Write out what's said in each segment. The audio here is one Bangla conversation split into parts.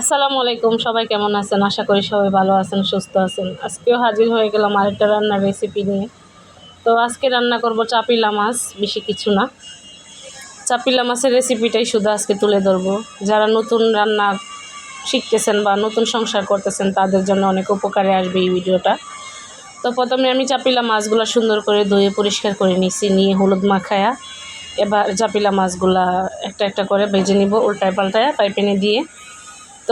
আসসালামু আলাইকুম, সবাই কেমন আছেন? আশা করি সবাই ভালো আছেন, সুস্থ আছেন। আজকেও হাজির হয়ে গেলাম আরেকটা রান্নার রেসিপি নিয়ে। তো আজকে রান্না করব চাপিলা মাছ, বেশি কিছু না। চাপিলা মাছের রেসিপিটাই শুধু আজকে তুলে ধরবো। যারা নতুন রান্না শিখতেছেন বা নতুন সংসার করতেছেন, তাদের জন্য অনেক উপকারে আসবে এই ভিডিওটা। তো প্রথমে আমি চাপিলা মাছগুলো সুন্দর করে ধুয়ে পরিষ্কার করে নিছি, নিয়ে হলুদ মাখায়া। এবার চাপিলা মাছগুলা একটা একটা করে ভেজে নিব উল্টায় পাল্টায় পাইপেনে দিয়ে।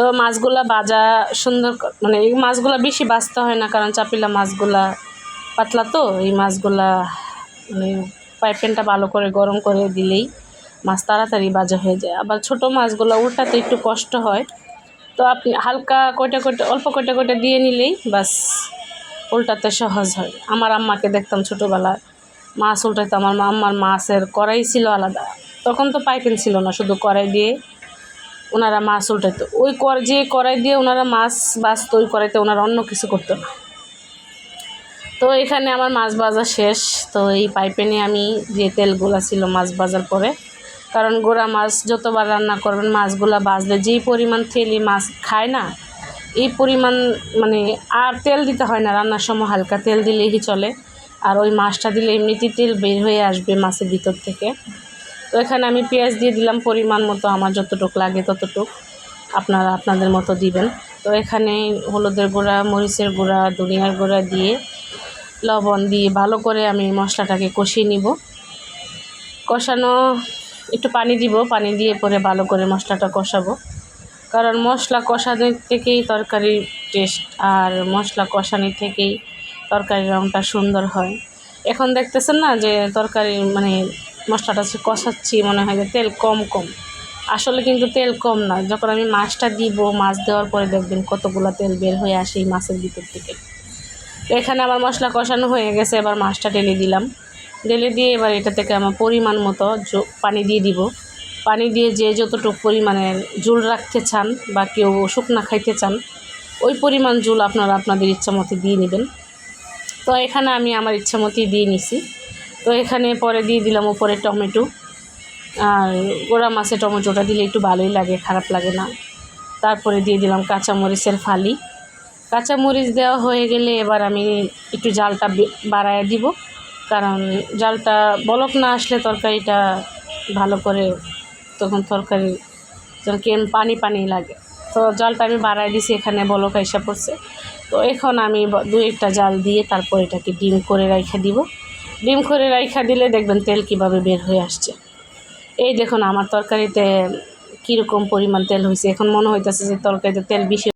তো মাছগুলা বাজা সুন্দর মানে এই মাছগুলা বেশি বাছতে হয় না, কারণ চাপিলা মাছগুলা পাতলা তো, এই মাছগুলা মানে পাইপেনটা ভালো করে গরম করে দিলেই মাছ তাড়াতাড়ি বাজা হয়ে যায়। আবার ছোট মাছগুলো উল্টাতে একটু কষ্ট হয়, তো আপনি হালকা কয়টা কয়টা, অল্প কয়টা কয়টা দিয়ে নিলেই বাস উল্টাতে সহজ হয়। আমার আম্মাকে দেখতাম ছোটোবেলায়, মাছ উল্টাতে আমার আম্মার মাছের কড়াই ছিল আলাদা, তখন তো পাইপেন ছিল না, শুধু কড়াই দিয়ে ওনারা মাছ উল্টাতো ওই কর, যে কড়াই দিয়ে ওনারা মাছ বাছতো ওই কড়াইতে ওনারা অন্য কিছু করতো না। তো এখানে আমার মাছ ভাজা শেষ। তো এই পাইপেনে আমি যে তেলগুলা ছিল মাছ ভাজার পরে, কারণ গোড়া মাছ যতবার রান্না করবেন, মাছগুলা ভাজলে যেই পরিমাণ তেলই মাছ খায় না, এই পরিমাণ মানে আর তেল দিতে হয় না। রান্নার সময় হালকা তেল দিলেই চলে, আর ওই মাছটা দিলে এমনিতেই তেল বের হয়ে আসবে মাছের ভিতর থেকে। তো এখানে আমি পেঁয়াজ দিয়ে দিলাম, পরিমাণ মতো আমার যতটুক লাগে ততটুক আপনারা আপনাদের মতো দিবেন। তো এখানে হলুদের গুঁড়া, মরিচের গুঁড়া, ধনিয়ার গুঁড়া দিয়ে লবণ দিয়ে ভালো করে আমি মশলাটাকে কষিয়ে নিব। কষানো একটু পানি দিব, পানি দিয়ে পরে ভালো করে মশলাটা কষাবো। কারণ মশলা কষানোর থেকেই তরকারির টেস্ট আর মশলা কষানি থেকেই তরকারির রঙটা সুন্দর হয়। এখন দেখতেছেন না যে তরকারি মানে মশলাটা হচ্ছে কষাচ্ছি, মনে হয় যে তেল কম কম। আসলে কিন্তু তেল কম না যখন আমি মাছটা দিব, মাছ দেওয়ার পরে দেখবেন কতগুলো তেল বের হয়ে আসে এই মাছের ভিতর থেকে। এখানে আমার মশলা কষানো হয়ে গেছে, এবার মাছটা ঢেলে দিলাম। ঢেলে দিয়ে এবার এটা থেকে আমার পরিমাণ মতো পানি দিয়ে দিব। পানি দিয়ে যে যতটুকু পরিমাণে জুল রাখতে চান বা কেউ শুকনা খাইতে চান, ওই পরিমাণ জুল আপনারা আপনাদের ইচ্ছা মতো দিয়ে নেবেন। তো এখানে আমি আমার ইচ্ছা মতোই দিয়ে নিছি। তো এখানে পরে দিয়ে দিলাম উপরে টমেটো। আর গোড়া মাছে টমেটোটা দিলে একটু ভালোই লাগে, খারাপ লাগে না। তারপরে দিয়ে দিলাম কাঁচামরিচের ফালি। কাঁচামরিচ দেওয়া হয়ে গেলে এবার আমি একটু জালটা বাড়ায় দিব। কারণ জালটা বলক না আসলে তরকারিটা ভালো করে তখন তরকারি কেম পানি পানি লাগে। তো জালটা আমি বাড়ায় দিছি, এখানে বলক এসে পড়ছে। তো এখন আমি দু একটা জাল দিয়ে তারপর এটাকে ডিম করে রাইখা দিব। ডিম করে রাইখা দিলে দেখবেন তেল কীভাবে বের হয়ে আসছে। এই দেখুন, আমার তরকারিতে কীরকম পরিমাণ তেল হয়েছে। এখন মনে হইতেছে যে তরকারিতে তেল বেশি